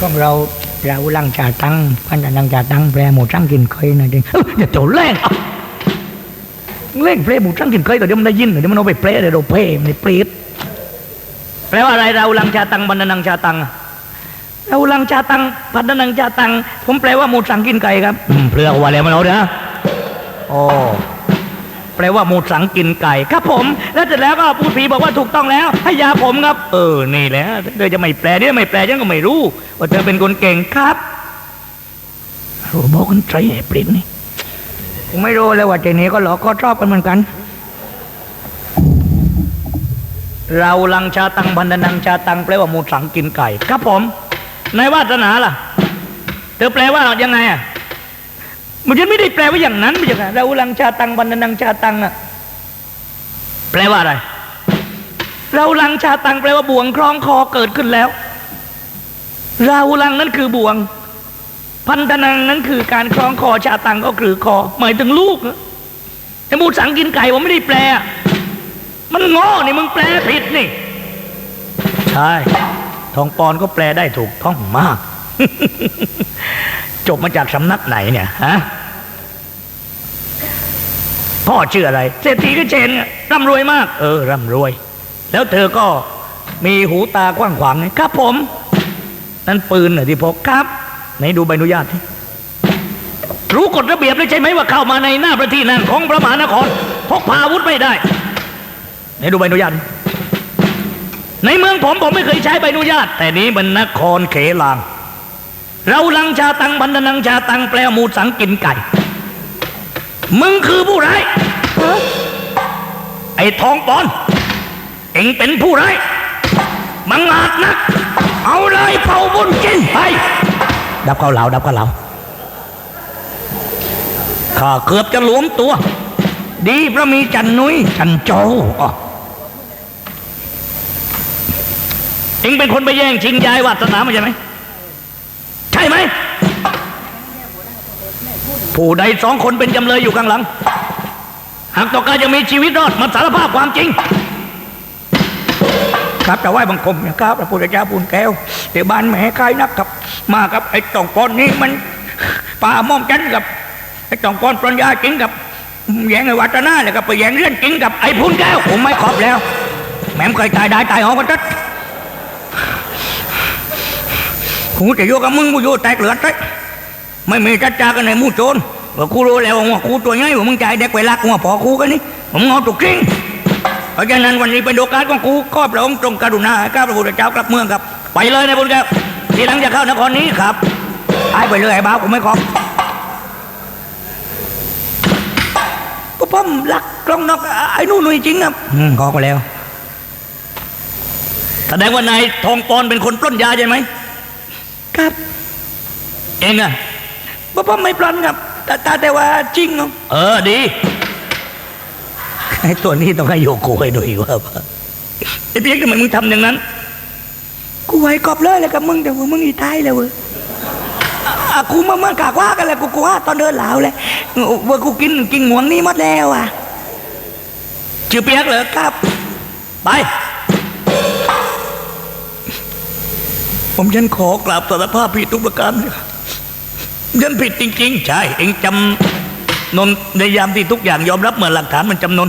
ของเราเราลังจาตังพันนังจาตังแปลหมูจังกินเคยนะดิเอ้าอย่าโจแรงอะเล่งแปลหมูจังกินเคยแต่เดี๋ยวมันได้ยินเดี๋ยวมันเอาไปแปลเดี๋ยวเราเพ่มันเปรีดแปลว่าอะไรเราลังจาตังพันนังจาตังอะเราลังจาตังพันนังจาตังผมแปลว่าหมูสังกินไก่ครับอืมเปลือกว่าแล้วมันเอาเด้อโอ้ แปลว่าหมูสังกินไก่ครับผม แล้วเสร็จแล้วก็ผู้ผีบอกว่าถูกต้องแล้ว ให้ยาผมครับ เออนี่แหละเธอจะไม่แปลเนี่ยไม่แปลฉันก็ไม่รู้ ว่าเธอเป็นคนเก่งครับโอ้บอกกันใจแอบปริ้นนี่ผมไม่รู้เลยว่าเจนี้ก็หลอกก็ชอบกันเหมือนกัน เราลังชาตังพันธนังชาตังแปลว่ามูสังกินไก่ ครับผม ในวาสนาล่ะ เธอแปลว่ายังไงอะ มันฉันไม่ได้แปลว่าอย่างนั้นไม่ใช่ไงเราลังชาตังบันนังชาตังอะแปลว่าอะไร เราลังชาตังแปลว่าบ่วงคล้องคอเกิดขึ้นแล้ว เราลังนั้นคือบ่วง พันธนังนั้นคือการคล้องคอชาตังก็คือคอ หมายถึงลูกอะแต่มูสังกินไก่ผมไม่ได้แปล มันง่นี่มึงแปลผิดนี่ ใช่ ทองปอนก็แปลได้ถูกต้องมาก จบมาจากสำนักไหนเนี่ยฮะพ่อชื่ออะไร เศรษฐีก็เชนร่ำรวยมาก เออร่ำรวย แล้วเธอก็มีหูตากว้างขวางไงครับผม นั่นปืนเหรอที่พกครับไหนดูใบอนุญาตที่รู้กฎระเบียบเลยใช่ไหมว่าเข้ามาในหน้าประที่นั่งของพระมหานครพกพาอาวุธไม่ได้ไหนดูใบอนุญาตในเมืองผมผมไม่เคยใช้ใบอนุญาต แต่นี้มันนครเขลาง เราลังชาตังบันนังชาตังแปลมูดสังกินไก่ มึงคือผู้ร้ายไอ้ทองปอน เอ็งเป็นผู้ร้ายมังอาจนัก เอาเลยเผาบุญกินไปดับเข้าเหลาดับเข้าเหลาข้าเกือบจะหลวมตัว ดีพระมีจันนุ้ยจันโจอ้อเอ็งเป็นคนไปแย่งชิงยายวาสนามาใช่ไหม ช่ไหม ผู้ใดสองคนเป็นจำเลยอยู่ข้างหลัง หากต้องการจะมีชีวิตรอดมาสารภาพความจริง ครับแต่ไหว้บังคมนะครับพระพุทธเจ้าปูนแก้วเดี๋ยวบ้านแม่ใครนักครับ มากับไอ้ตองปอนนี้มันป่าม่อมจันกับไอ้ตองปอนปรญญาจริงกับแย่งไอ้วัฒนาเลยกับไปแย่งเรื่องจริงกับไอ้พูนแก้วผมไม่ขอบแล้ว แม่มเคยตายได้ตายหอกันจัด กูจะโยกับมึงกูโยแตกเหลือดเลยไม่มีจัดจากันในมู่โจรว่ากูรู้แล้วว่ากูตัวใหญ่ว่ามึงใจเด็กไปลักว่าพอกูกันนี่ผมเอาตุกจริงเพราะฉะนั้นวันนี้เป็นโอกาสของกูก็พระองค์ทรงกรุณาข้าพระพุทธเจ้ากลับเมืองครับ ไปเลยนะบุญแก้วทีหลังจะเข้านครนี้ครับหายไปเลยไอ้บ้าวผมไม่ขอก็พ่อมรักกล้องนอกไอ้นู่นนุ่ยจริงครับอืมขอก็แล้วแสดงว่านายทองปอนเป็นคนปล้นยาใช่ไหม ครับ เองอะบ่พ่อไม่ปลันครับแต่แต่แต่ว่าจริงเนาะเออดีไอ้ตัวนี้ต้องให้โยโกให้ด้วยว่าไอ้เพียงทำไมมึงทำอย่างนั้น กูไว้กอบเลยแล้วกับมึงแต่ว่ามึงอีตายแล้วเว้ยอะกูมาเมื่อกากว่ากันแล้วกูกูว่าตอนเดินเหลาเลยว่ากูกินกินหวงนี้หมดแล้วอะชื่อเปียกเหรอครับ ไป ผมฉันขอกราบสารภาพผิดทุกประการเลยครับฉันผิดจริง ๆ ใช่ เองจำนนในยามที่ทุกอย่างยอมรับเมื่อหลักฐานมันจำนน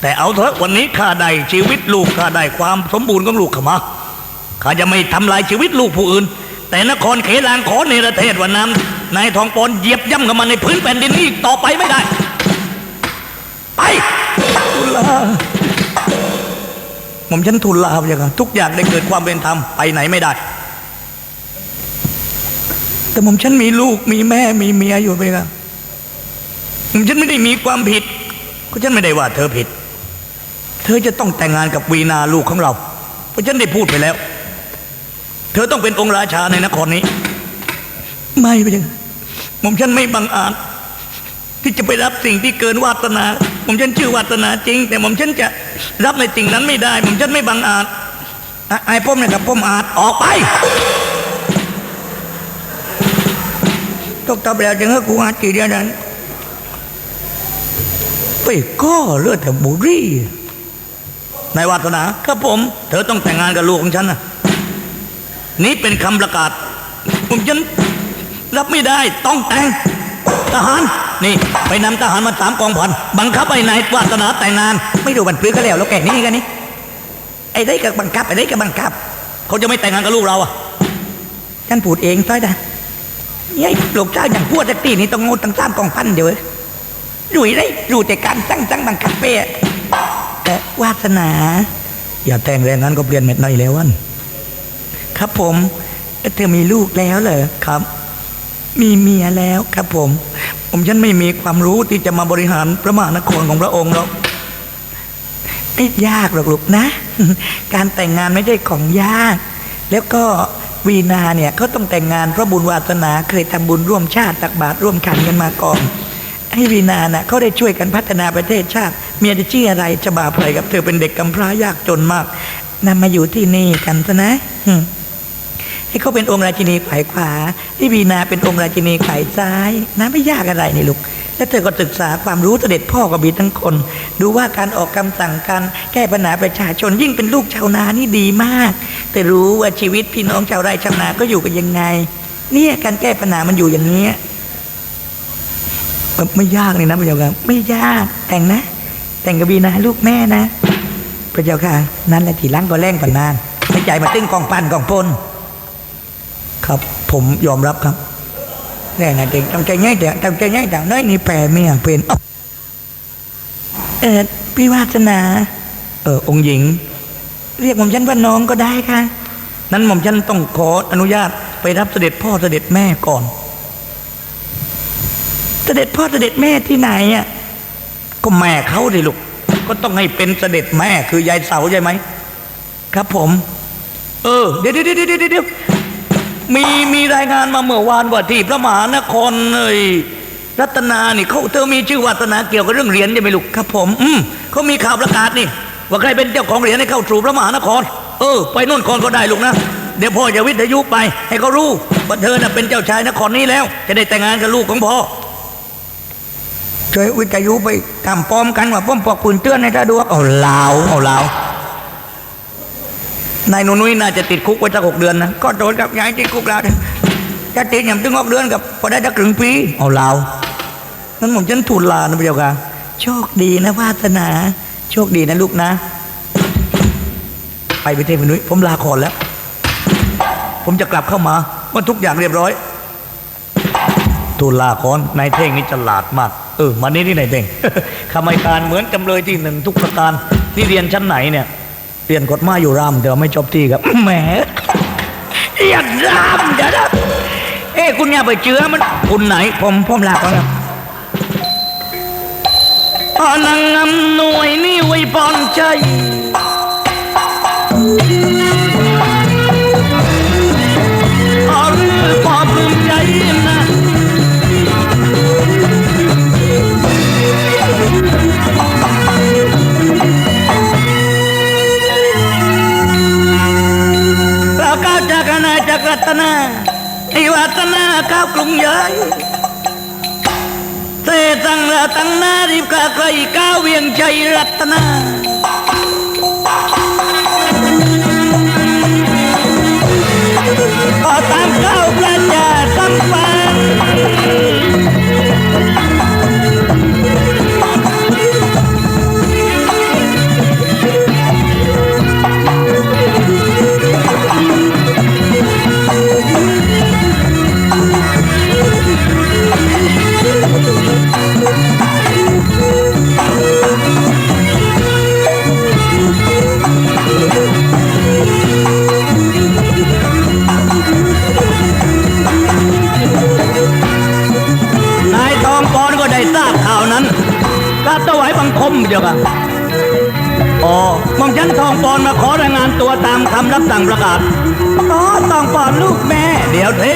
แต่เอาเถอะวันนี้ข้าได้ชีวิตลูกข้าได้ความสมบูรณ์ของลูกข้ามาข้าจะไม่ทำลายชีวิตลูกผู้อื่น แต่นครเขลางขอเนประเทศวันนั้นนายทองปอนเหยียบย่ำกับมันในพื้นแผ่นดินนี้ต่อไปไม่ได้ ไปทุลาผมฉันทุลาอย่างนั้นทุกอย่างได้เกิดความเป็นธรรมไปไหนไม่ได้ แต่ผมฉันมีลูกมีแม่มีเมียอยู่ไปครับผมฉันไม่ได้มีความผิด ก็ฉันไม่ได้ว่าเธอผิด เธอจะต้องแต่งงานกับวีนาลูกของเรา เพราะฉันได้พูดไปแล้ว เธอต้องเป็นองค์ราชาในนครนี้ ไม่ไปยังผมฉันไม่บังอาจที่จะไปรับสิ่งที่เกินวาสนาผมฉันชื่อวาสนาจริง แต่ผมฉันจะรับในสิ่งนั้นไม่ได้ ผมฉันไม่บังอาจอะไอ้พ่อเนี่ยกับพ่ออาจออกไป ตกตาแล้วจังเฮ้กูอาจีเดียวนั้นไปก็เลือดแต่บุรีในายวาสนาครับผม เธอต้องแต่งงานกับลูกของฉันนะนี่เป็นคำประกาศ ผมฉันรับไม่ได้ต้องแต่งทหาร นี่ ไปนำทหารมาสามกองพันบังคับไอ้นายวาสนาแต่งงาน ไม่ดูบันปลื้อก็แล้วแล้วแกนี่กันนี่ไอ้ได้กับบังคับไอ้ได้กับบังคับ เขาจะไม่แต่งงานกับลูกเราอะท่านพูดเองต้อยดาะยัยลูกเจ้าอย่างพวดแท็กซี่นี่ต้องงูตั้งสามกองพันเดี๋ยวเว้ยรู้ได้รู้แต่การตั้งตั้งบังคับเป้แต่วาสนา อย่าแต่งแรงนั้นก็เปลี่ยนเม็ดในแล้ววันครับผมเธอมีลูกแล้วเหรอครับ มีเมียแล้วครับผม ผมฉันไม่มีความรู้ที่จะมาบริหารพระมหานครของพระองค์หรอกไม่ยากหรอกลูกนะ การแต่งงานไม่ได้ของยาก แล้วก็ วีนาเนี่ยเขาต้องแต่งงานเพราะบุญวาสนาเคยทำบุญร่วมชาติตักบาตรร่วมขันกันมาก่อนให้วีนาน่ะเขาได้ช่วยกันพัฒนาประเทศชาติ เมียจะชื่ออะไรจะบาปอะไรกับเธอเป็นเด็กกำพร้ายากจนมากนำมาอยู่ที่นี่กันซะนะให้เขาเป็นองค์ราชินีฝ่ายขวาที่วีนาเป็นองค์ราชินีฝ่ายซ้ายนะไม่ยากอะไรนี่ลูก แล้วเธอก็ศึกษาความรู้เสด็จพ่อกับบีทั้งคน ดูว่าการออกคำสั่งการแก้ปัญหาประชาชนยิ่งเป็นลูกชาวนานี่ดีมาก แต่รู้ว่าชีวิตพี่น้องชาวไร่ชาวนาก็อยู่กันยังไง เนี่ยการแก้ปัญหามันอยู่อย่างนี้ไม่ยากเลยนะพระเจ้าค่ะไม่ยากแต่งนะ แต่งกับบีนาลูกแม่นะพระเจ้าค่ะ นั่นแหละทีหลังก็แรงปันนานไม่ใจมาตึ้งกองปันกองปนครับ ผมยอมรับครับ แรงนะเด็กต้องใจง่ายแต่ต้องใจง่ายแต่น้อยนี่แปลไม่อยากเป็นเออพี่วาสนา เออองค์หญิง เรียกผมฉันว่าน้องก็ได้ค่ะ นั้นหม่อมฉันต้องขออนุญาตไปรับเสด็จพ่อเสด็จแม่ก่อน เสด็จพ่อเสด็จแม่ที่ไหนอะก็แม่เขาดิลูกก็ต้องให้เป็นเสด็จแม่คือยายเสาใช่ไหมครับผม เออเดี๋ยวเดี๋ยวเดี๋ยวเดี๋ยวเดี๋ยว มีมีรายงานมาเมื่อวานว่าที่พระมหานครเอ้ยรัตนานี่เขาเธอมีชื่อวัฒนาเกี่ยวกับเรื่องเหรียญใช่ไหมลูกครับผม อืมเขามีข่าวประกาศนี่ ว่าใครเป็นเจ้าของเหรียญให้เข้าสู่พระมหานคร เออ ไปนู่นก่อนก็ได้ลูกนะเดี๋ยวพ่อจะวิทยุไป ให้เขารู้ว่าเธอน่ะเป็นเจ้าชายนครนี้แล้ว จะได้แต่งงานกับลูกของพ่อช่วยวิทยุไปทำปลอมกันว่าป้อมปอกปืนเตือนในตาดวกเอาลาวเอาลาว นายนุนุ้ยน่าจะติดคุกไว้สักหกเดือนนะก็โดนกับยายที่คุกแล้วจะติดอย่างตึงออกเดือนกับพอได้ตักถึงปีเอาลาวนั้นผมฉันทูลลานะพระเจ้าค่ะโชคดีนะวาสนา โชคดีนะลูกนะ ไปประเทศพนุ้ยผมลาก่อนแล้ว ผมจะกลับเข้ามาเมื่อทุกอย่างเรียบร้อยทูลลาก่อนนายเท่งนี่ฉลาดมากเออมานี่ที่นายเท่งคำให้การเหมือนจำเลยที่หนึ่งทุกประการนี่เรียนชั้นไหนเนี่ย เรียนกฎหมายอยู่รามแต่ว่าไม่จบที่ครับแหมอย่าดามเดี๋ยวนะเอ้คุณอย่าไปเจือมันคุณไหน ผมผมลาก่อนครับพนังอำนวยนี่ไว้ปอนใจ ตนาไอวัตนาข้าวกรุงใหญ่เสตังระตังนารีบกาไกลก้าวเวียงใจรัตนาก็ตามข้าประชาสัมปา ราบถวายบังคมเดียวกันอ๋อมองฉันทองปอนมาขอรายงานตัวตามคำรับสั่งประกาศอ๋อทองปอนลูกแม่ เดี๋ยวเท่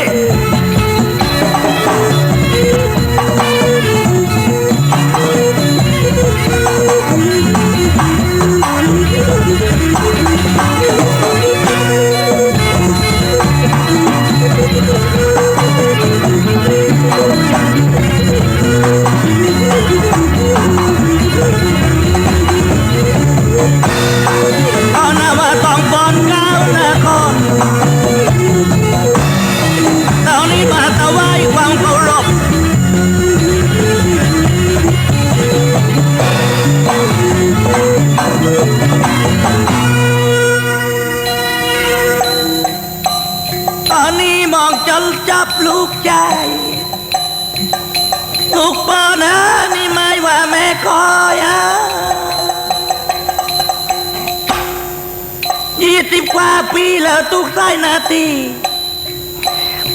มองจนจับลูกใจ ลูกป้อนะนี่ไม่ว่าแม่คอยอะยี่สิบกว่าปีแล้วทุกสายนาที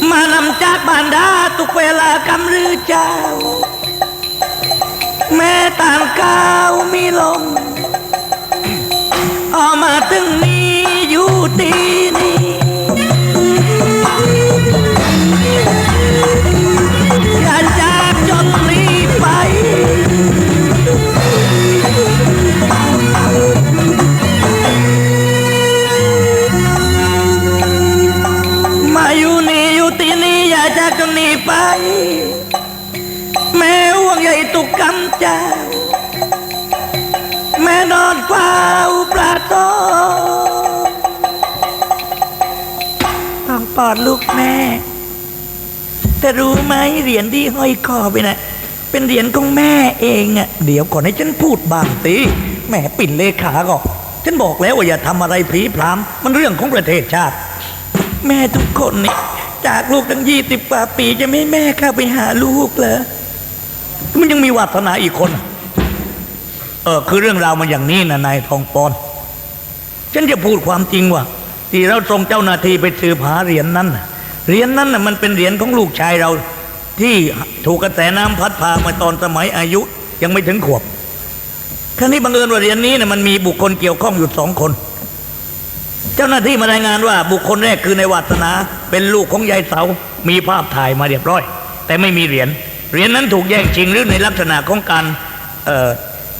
มานำจากบานดาทุกเวลากำรือเจ้า แม่ต่างก้าวมีลมออกมาถึงนี้อยู่ที่นี่ ตุกกำจ้าแม่นอนเฝ้าปลาโตต้องปอดลูกแม่ แต่รู้ไหมเหรียญที่ห้อยคอไปนะ่ะเป็นเหรียญของแม่เองอะ่ะเดี๋ยวก่อนให้ฉันพูดบางตีแหมปิ่นเลขาก็ฉันบอกแล้วว่าอย่าทำอะไรพลีพรามมันเรื่องของประเทศชาติ แม่ทุกคนนี่จากลูกตั้งยี่สิบกว่าปีจะไม่แม่เข้าไปหาลูกเหรอ มันยังมีวาสนาอีกคน เออคือเรื่องราวมันอย่างนี้นะนายทองปอน ฉันจะพูดความจริงว่า ที่เราส่งเจ้าหน้าที่ไปสืบหาเหรียญนั้นเหรียญนั้นน่ะมันเป็นเหรียญของลูกชายเรา ที่ถูกกระแสน้ำพัดพามาตอนสมัยอายุยังไม่ถึงขวบครั้นี้บังเอิญว่าเหรียญนี้น่ะมันมีบุคคลเกี่ยวข้องอยู่สองคน เจ้าหน้าที่มารายงานว่า บุคคลแรกคือในวัฒนา เป็นลูกของยายเสา มีภาพถ่ายมาเรียบร้อย แต่ไม่มีเหรียญ เหรียญนั้นถูกแย่งชิงหรือในลักษณะของการ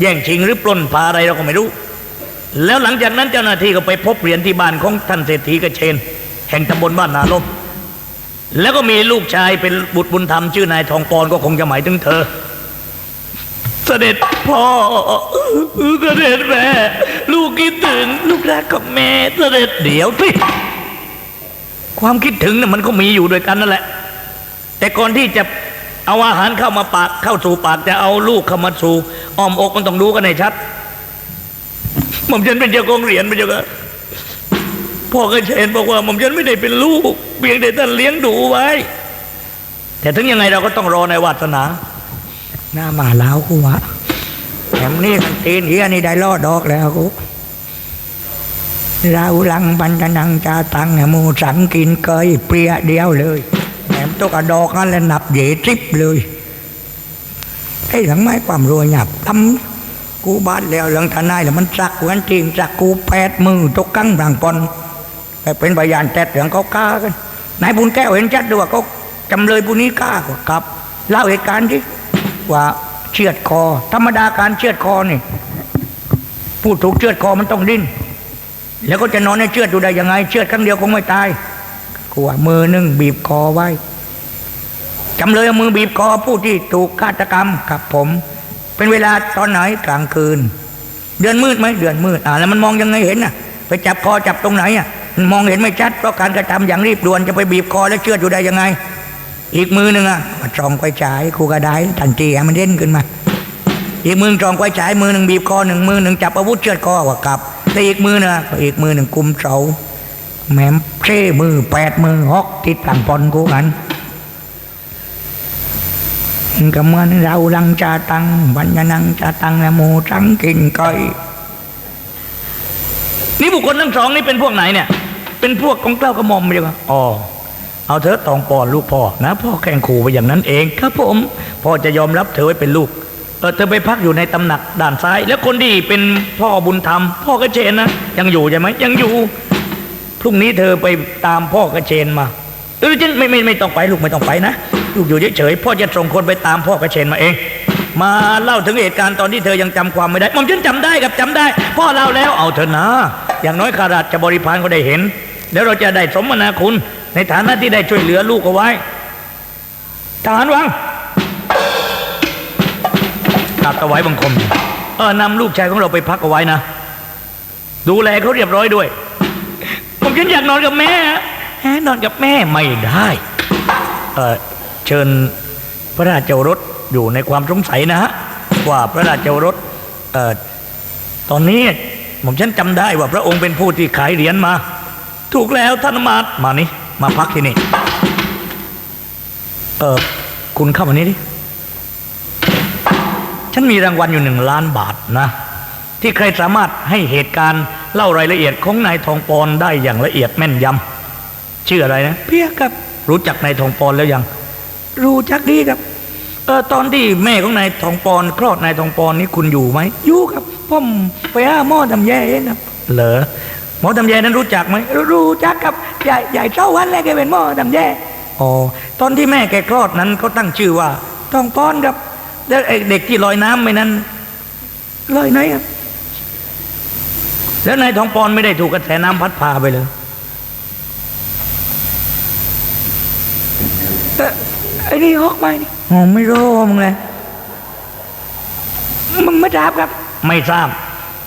แย่งชิงหรือปล้นพาอะไรเราก็ไม่รู้ แล้วหลังจากนั้นเจ้าหน้าที่ก็ไปพบเหรียญที่บ้านของท่านเศรษฐีกระเชน แห่งตำบลบ้านนาลมแล้วก็มีลูกชายเป็นบุตรบุญธรรมชื่อนายทองปอนก็คงจะหมายถึงเธอ เสด็จพ่อเสด็จแม่ลูกคิดถึง ลูกรักของแม่เสด็จเดี๋ยวสิความคิดถึงน่ะมันก็มีอยู่ด้วยกันนั่นแหละ แต่ก่อนที่จะ เอาอาหารเข้ามาปากเข้าสู่ปากจะเอาลูกเข้ามาสู่อ้อมอกมันต้องรู้กันให้ชัดหม่อมฉันเป็นเจ้าของเหรียญพระเจ้าค่ะพ่อกระเชนบอกว่าหม่อมฉันไม่ได้เป็นลูก เพียงแต่ท่านเลี้ยงดูไว้ แต่ถึงยังไงเราก็ต้องรอในวาสนาหน้ามาแล้วกูวะแถมนี่กันตีนเฮียนี่ได้ลอดดอกแล้วกูเราลังบันกันังจาตังหมูสังกินเกยเปรียเดียวเลย ตัวกระดอกนั่นแหละหนับเหยทริบเลยไอ้หลังไม้ความรวยหยับทำกูบ้านแล้วหลังทนายแล้วมันสักวันจริงสักกูแปดมือตกกั้งบางปอนไปเป็นพยานแตดเหลืองเขากล้ากันนายบุญแก้วเห็นชัดด้วยว่าเขาจำเลยผู้นี้กล้ากว่าครับเล่าเหตุการณ์ที่ว่าเชือดคอ ธรรมดาการเชือดคอนี่ผู้ถูกเชือดคอมันต้องดิ้นแล้วก็จะนอนในเชือดอยู่ได้ยังไง เชือดครั้งเดียวคงไม่ตายกลัวมือหนึ่งบีบคอไว้ จำเลยเอามือบีบคอผู้ที่ถูกฆาตกรรมกับผม เป็นเวลาตอนไหนกลางคืน เดือนมืดไหมเดือนมืดอ่าแล้วมันมองยังไงเห็นน่ะ ไปจับคอจับตรงไหนอะมันมองเห็นไม่ชัดเพราะการกระทำอย่างรีบด่วนจะไปบีบคอแล้วเชือดอยู่ได้ยังไง อีกมือหนึ่งอะมาจองไฟฉายครูกระไดทันทีให้มันเด่นขึ้นมา อีกมือจองไฟฉายมือหนึ่งบีบคอหนึ่งมือหนึ่งจับอาวุธเชือดคอว่ากลับแต่อีกมือหนึงอะอีกมือหนึ่งกุมเสาแหมเช่มือแปดมือฮอกติดหลังปอนกูกัน ก็เหมือนเราลังจาตังบัญญนังจาตังนะโมจังกินก้อยนี่บุคคลทั้งสองนี่เป็นพวกไหนเนี่ย เป็นพวกของเกล้ากระหม่อมไม่ใช่ไหมอ๋อเอาเถอตองปอนลูกพ่อนะพ่อแข่งขู่ไปอย่างนั้นเองครับผมพ่อจะยอมรับเธอไว้เป็นลูกเออเธอไปพักอยู่ในตำหนักด้านซ้าย แล้วคนที่เป็นพ่อบุญธรรม พ่อกระเชนนะยังอยู่ใช่ไหมยังอยู่พรุ่งนี้เธอไปตามพ่อกระเชนมาเออฉันไม่ไม่ไม่ต้องไปลูกไม่ต้องไปนะ อยู่เฉยๆพ่อจะส่งคนไปตามพ่อกระเชนมาเอง มาเล่าถึงเหตุการณ์ตอนที่เธอยังจำความไม่ได้หม่อมฉันจำได้กับจำได้ พ่อเล่าแล้วเอาเถอะนะ อย่างน้อยขาราชบริพารก็ได้เห็น แล้วเราจะได้สมนาคุณ ในฐานะที่ได้ช่วยเหลือลูกเอาไว้ทหารวังกราบถวายบังคมเออนำลูกชายของเราไปพักเอาไว้นะ ดูแลเขาเรียบร้อยด้วย ผมฉันอยากนอนกับแม่ฮะนอนกับแม่ไม่ได้ เออ เชิญพระราชโอรสอยู่ในความสงสัยนะฮะว่าพระราชโอรสออตอนนี้ผมฉันจำได้ว่าพระองค์เป็นผู้ที่ขายเหรียญมา ถูกแล้วท่านมาตมานี่มาพักที่นี่เออคุณเข้ามานี้ดิฉันมีรางวัลอยู่หนึ่งล้านบาทนะ ที่ใครสามารถให้เหตุการณ์เล่ารายละเอียดของนายทองปอนได้อย่างละเอียดแม่นยำชื่ออะไรนะ เพียกครับรู้จักนายทองปอนแล้วยัง รู้จักดีครับเออตอนที่แม่ของนายทองปอนคลอดนายทองปอนนี่คุณอยู่ไหมอยู่ครับผมไปหาหม้อทำแย่เองครับเหรอหมอตำแยนั้นรู้จักไหมรู้จักครับใหญ่ใหญ่เท่าวันแรกแกเป็นหม้อทำแย่อ๋อตอนที่แม่แกคลอดนั้นเขาตั้งชื่อว่าต้องป้อนครับแล้วไอ้เด็กที่ลอยน้ำไปนั้นลอยไหนครับ แล้วนายทองปอนไม่ได้ถูกกระแสน้ำพัดพาไปเลยเอ่อ ไอ้นี่ฮอกไหมนี่อ๋อไม่รู้มึงเลยมึงไม่ทราบครับ ไม่ทราบ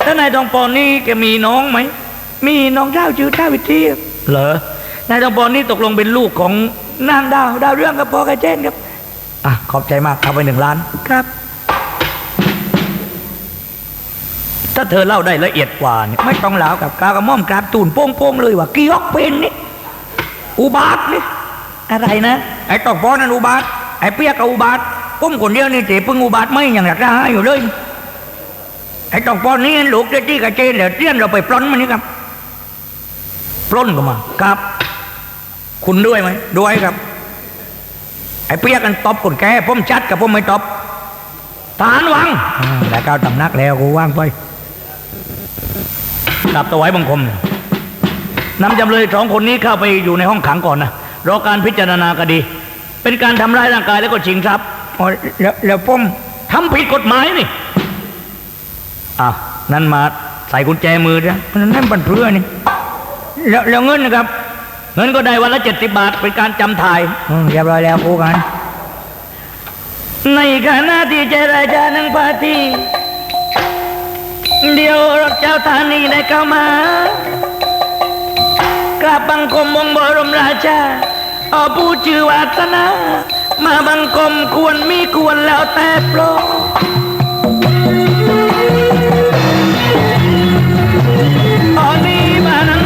แล้วนายทองปอนนี่แกมีน้องไหม มีน้องเจ้าชื่อท่าวิธีครับเหรอนายทองปอนนี่ตกลงเป็นลูกของนางดาวดาวเรื่องกับพ่อกระเจนครับอะขอบใจมากเอาไปหนึ่งล้านครับ ถ้าเธอเล่าได้ละเอียดกว่าเนี่ยไม่ต้องเหลากับกาวกับม่อมกราบตูนโป้งๆเลยว่ากีฮอกเป็นนี่อุบาทนี่ อะไรนะไอ้ตองปอนนั่นอุบาทไอ้เปียกกับอุบาทผมคนเดียวนี่เจ๊พึ่งอุบาทไม่อย่างอยากจะหาอยู่เลยไอ้ตองปอนนี่ลูกเจ๊ที่กระเจนเดี๋ยวเตี้ยนเราไปปล้นมันนี่ครับปล้นก็มาครับ คุณด้วยไหมด้วยครับ ไอ้เปียกกันตบคนแก่ผมชัดกับผมไม่ตบทหารวังอ่าแต่ก้าวตำนักแล้วกูว่างไปกลับตัวไว้บังคมเนี่ยนำจำเลยสองคนนี้เข้าไปอยู่ในห้องขังก่อนนะ รอการพิจารณาคดี เป็นการทำร้ายร่างกายแล้วก็ชิงทรัพย์อ๋อแล้วแล้วผมทำผิดกฎหมายนี่อะนั่นมาใส่กุญแจมือนะมันนั่นปันเพื่อนี่แล้วแล้วเงินนะครับ เงินก็ได้วันละเจ็ดสิบาท เป็นการจำถ่ายอืมเรียบร้อยแล้วกูกัน ในขณะที่เจรจาหนึ่งปาร์ตี้เดียวรถเจ้าธานีได้เข้ามากราบบังคมองค์บรมราชาเอผู้ชื่อวาสนา มาบังคมควรมีควรแล้วแต่โปรดตอนนี้มานั่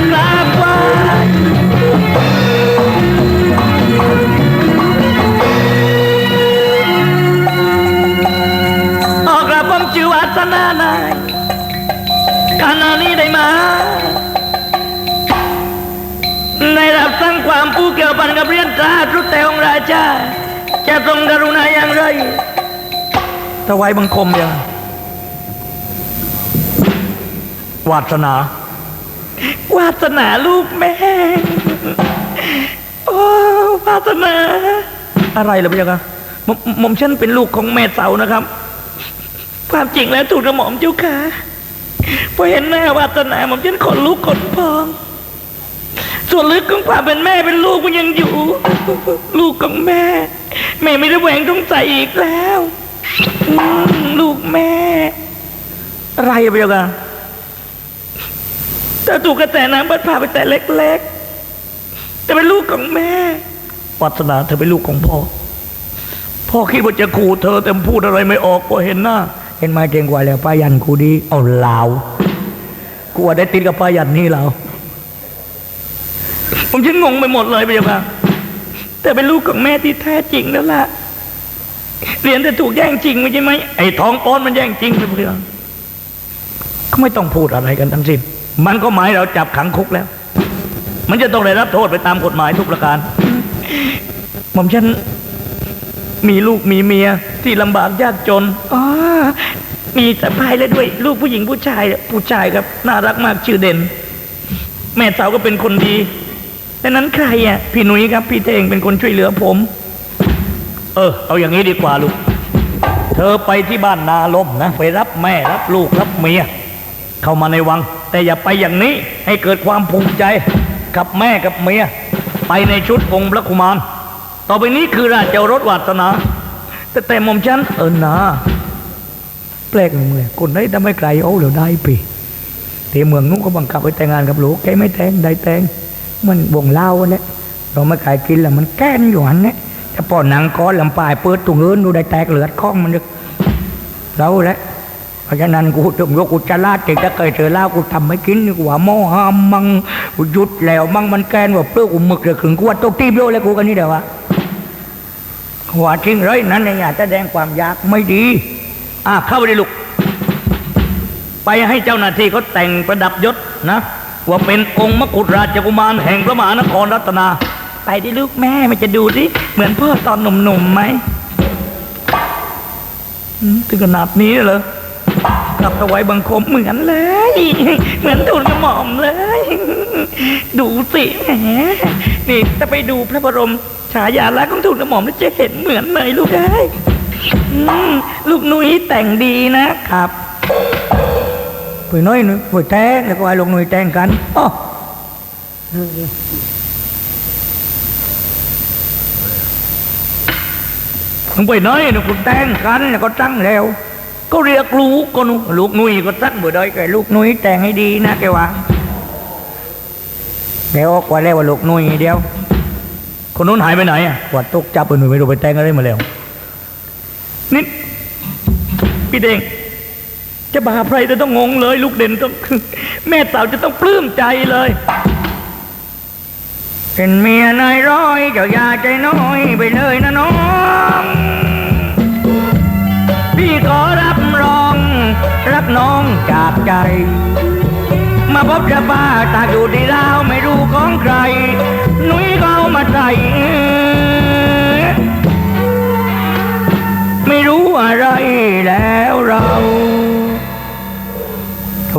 ผู้เกี่ยวพันกับเรียนสาธุแต่องราชาจะทรงกรุณาอย่างไรถวายบังคมยังวาสนาวาสนาลูกแม่โอ้วาสนา อะไรเหรอพี่ยังมมหมอมฉันเป็นลูกของแม่เสานะครับ ความจริงแล้วถูกกระหม่อมเจ้าค่ะพอเห็นหน้าวาสนาหม่อมฉันขนลุกขนพอง ส่วนลึกของความเป็นแม่เป็นลูกมันยังอยู่ ลูกของแม่ แม่ไม่ได้แหวงต้องใส่อีกแล้วลูกแม่ อะไรอะพี่ยังแต่ถูกกระแสน้ำพัดพาไปแต่เล็กๆแต่เป็นลูกของแม่วาสนาเธอเป็นลูกของพ่อ พ่อคิดว่าจะขู่เธอแต่พูดอะไรไม่ออกพอเห็นหน้า เห็นไมาเก่งกว่าแล้วป้ายันกูดีเอาลาวกลัวได้ติดกับป้ายันนี่เรา ผมฉันงงไปหมดเลยไปยังแต่เป็นลูกของแม่ที่แท้จริงแล้วล่ะเรียนแต่ถูกแย่งจริงไม่ใช่ไหมไอ้ท้องป้อนมันแย่งจริงเพื่อนเขาไม่ต้องพูดอะไรกันทั้งสิ้น มันก็หมายเราจับขังคุกแล้ว มันจะต้องได้รับโทษไปตามกฎหมายทุกประการหม่อมฉันมีลูกมีเมียที่ลำบากยากจนอ๋อมีสะพายแล้วด้วย ลูกผู้หญิงผู้ชายอะผู้ชายครับ น่ารักมากชื่อเด่น แม่สาวก็เป็นคนดี แต่นั้นใครอะพี่หนุ่ยครับ พี่เท่งเป็นคนช่วยเหลือผม เออ เอาอย่างนี้ดีกว่าลูก เธอไปที่บ้านนาลมนะ ไปรับแม่รับลูกรับเมียเข้ามาในวัง แต่อย่าไปอย่างนี้ให้เกิดความภูมิใจกับแม่กับเมียไปในชุดองค์พระกุมาร ต่อไปนี้คือราชโอรสวาสนา แต่แต่หม่อมฉันเออนาแปลกหนึ่งเลยคนได้ทำให้ไกลเอาเดี๋ยวได้ปีที่เมืองนู้นก็บังคับให้แต่งงานกับลูกแกไม่แต่งได้แต่ง มันบ่งเล่าเนี่ยเราไม่ขายกินแล้วมันแก้นอยู่หันเนี่ยจะปอหนังก้อนลำปลายเปิดตุงเอินดูได้แตกเหลือดข้องมันนึกเราแหละเพราะฉะนั้นกูถึงว่ากูจะลาดแต่ถ้าเคยเจอเล้ากูทำไม่กินกูว่าหม้อห้ามมังกูหยุดแล้วมังมันแกนว่าเปลือกกูหมึกเลยขึงกูว่าตกตีบี้ยเลยกูกันนี่เดี๋ยววะว่าจริงเลยนั้นเนี่ยอย่าแสดงความยากไม่ดีอะเข้าไปในลูกไปให้เจ้าหน้าที่เขาแต่งประดับยศนะ ว่าเป็นองค์มกุฎราชกุมารแห่งพระมหานครรัตนา ไปดิลูกแม่มันจะดูดิเหมือนพ่อตอนหนุ่มๆไหมมถึงขนาดนี้เลยหรอกลับถวายบังคมเหมือนเลย เหมือนทูลกระหม่อมเลย ดูสิแหมนี่ถ้าไปดูพระบรมฉายาลักษณ์ของทูลกระหม่อมแล้วจะเห็นเหมือนเลยลูกเอ้ยลูกนุ้ยแต่งดีนะครับ ไปน้อยหนึ่งไปแตงแล้วก็ไอ้ลงหน่วยแตงกันอ๋อมึงไปน้อยหนึ่งกูแตงกันแล้วก็ตั้งแล้ว ก็เรียกลูกก็นุลูกนุยก็ตั้งบ่ได้แกลูกนุยแต่งให้ดีนะแกว่าแกออกว่าแล้วว่าลูกนุ้ยเดียว คนนู้นหายไปไหนอะว่าตกจับไปหนุ่ยไม่รู้ไปแต่งอะไรมาแล้วนี่พี่เด้ง จะบาใครจะต้องงงเลย ลูกเด่นต้องแม่สาวจะต้องปลื้มใจเลย เป็นเมียนายร้อยเจ้าอยาใจน้อยไปเลยนะน้อง พี่ขอรับรอง รักน้องจากใจ มาพบจะบ้าตากอยู่ที่ลาวไม่รู้ของใคร หนุ่ยเอามาใส่ไม่รู้อะไรแล้วเรา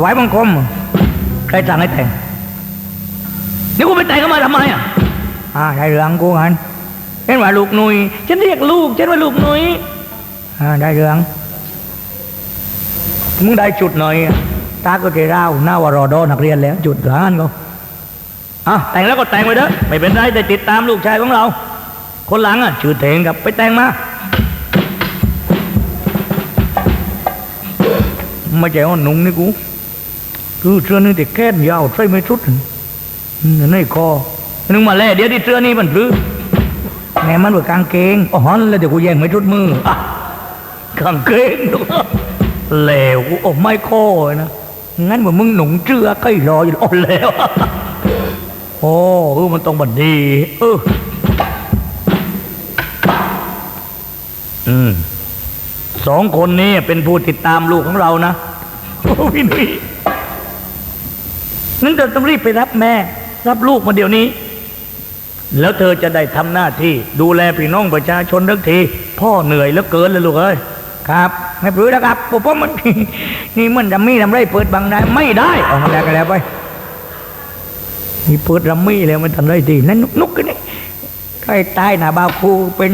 วายบังคมใครสั่งให้แต่งนี่กูไปแต่งกันมาทำไมอะอ่าได้เรื่องกูงันเห็นว่าลูกหนุยฉันเรียกลูกฉันว่าลูกนุ้ยอ่าได้เรื่องมึงได้จุดหน่อยอะตาก็เจราวหน้าวารอดอนักเรียนแล้ว จุดร้านก็อะแต่งแล้วก็แต่งไปเถอะไม่เป็นไรแต่ติดตามลูกชายของเรา คนหลังอะชื่อเทงกับไปแต่งมาไม่ใช่ว่าหนุ่งนี่กู คือเสื้อนี่แต่แค่นยาวใส่ไม่ชุดอืมอันนี่คอนึงมาแล่เดี๋ยวที่เสื้อนี่มันรื้อแม่มันว่ากางเกงอ๋อฮันแล้วเดี๋ยวกูแย่งไม่ชุดมืออะกางเกงดูแล้วกูโอ้ไม่คอนะงั้นว่ามึงหนุ่งเสื้อใกล้รออยู่โอ้แล้วโอ้เออมันต้องบัดดีเอออืมสองคนนี้เป็นผู้ติดตามลูกของเรานะโอ้พี่หนุ่ย งั้นเราต้องรีบไปรับแม่ รับลูกมาเดี๋ยวนี้ แล้วเธอจะได้ทำหน้าที่ ดูแลพี่น้องประชาชนทักที พ่อเหนื่อยเหลือเกินเลยลูกเอ้ยครับไม่ปลื้มแล้วครับผมว่ามันนี่มันจะมีทำไรเปิดบังได้ไม่ได้ออกมาได้กันแล้วไปนี่เปิดรัมมี่แล้วมันทำไรดีนั่นนุกนุกกันนี่ใกล้ใต้หนาบาวคูเป็น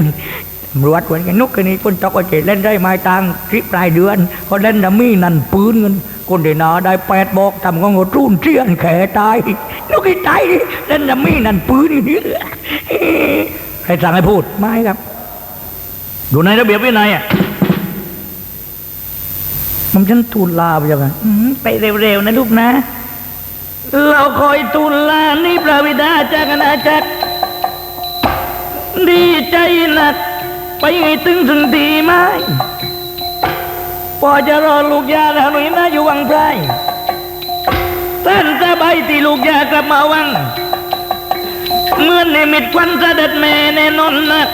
ตำรวจเหมือนกันนุกกันนี่คนตอกก็จะเล่นได้ไม้ตังทริปปลายเดือนเขาเล่นรัมมี่นั่นปืนกัน คนเดนาได้แปดบอกทำของหัวรุ่นเชียนแขตายนุกไอ้ตายดิเล่นรัมมี่นั่นปืนนี่ใครสั่งให้พูดไม่ครับ ดูในระเบียบวินัยอะผมฉันทูลลาไปยังไงอืมไปเร็วๆนะลูกนะ เราคอยทูลลานี่พระบิดาจากอาณาจักรดีใจหนัก ไปให้ถึงถึงทีไหม พอจะรอลูกยาแล้วหนุ่ยนะอยู่วังไพรท่านสบายที่ลูกยากลับมาวัง เมื่อนิมิตควันเสด็จแม่แน่นอนนะ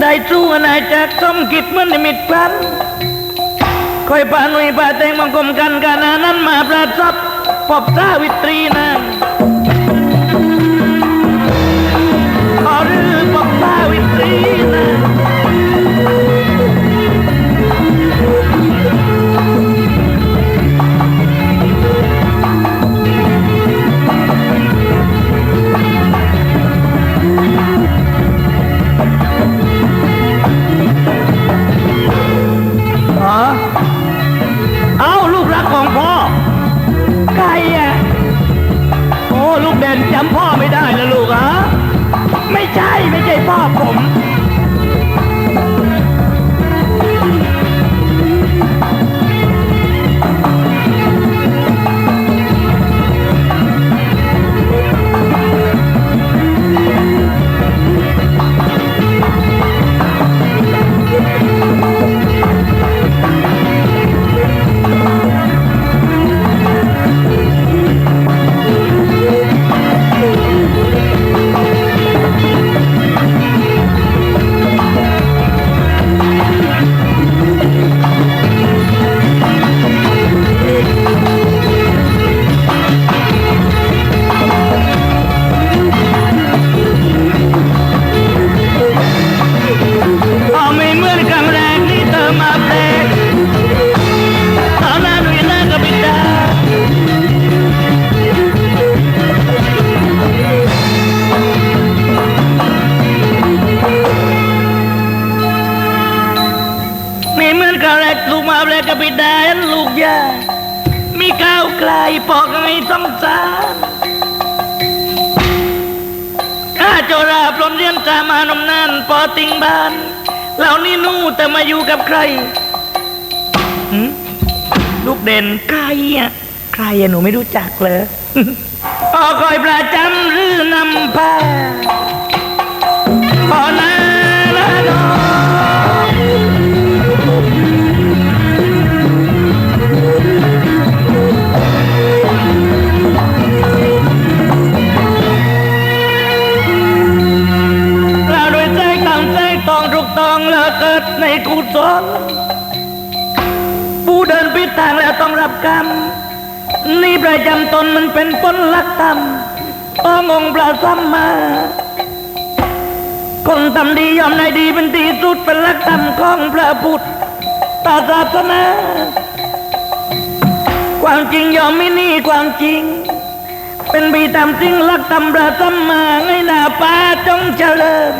ได้สู้อาณาจักสมคิดเมื่อนิมิตควันคอยปาหนุยปาแตงบังกรมกันกานานั้นมาประทับพบสาวิตรีนาง จำพ่อไม่ได้แล้วลูกฮะไม่ใช่ไม่ใช่พ่อผม ติงบ้านเหล่านี้นู่แต่มาอยู่กับใครลูกเด่นใครอะใครอะหนูไม่รู้จักเลยพอคอยประจำหรือนำพาพอนะ ผู้างแล้วต้องรับกรรม นี่ประจำตนมันเป็นผลลักธรรมต้ององค์พระสัมมาคนทำดียอมในดีเป็นที่สุดเป็นลักธรรมของพระพุทธศาสนา ความจริงยอมไม่นี่ความจริง เป็นบีตามจริงลักธรรมพระสัมมาไงหน้าป้าจงเจริญ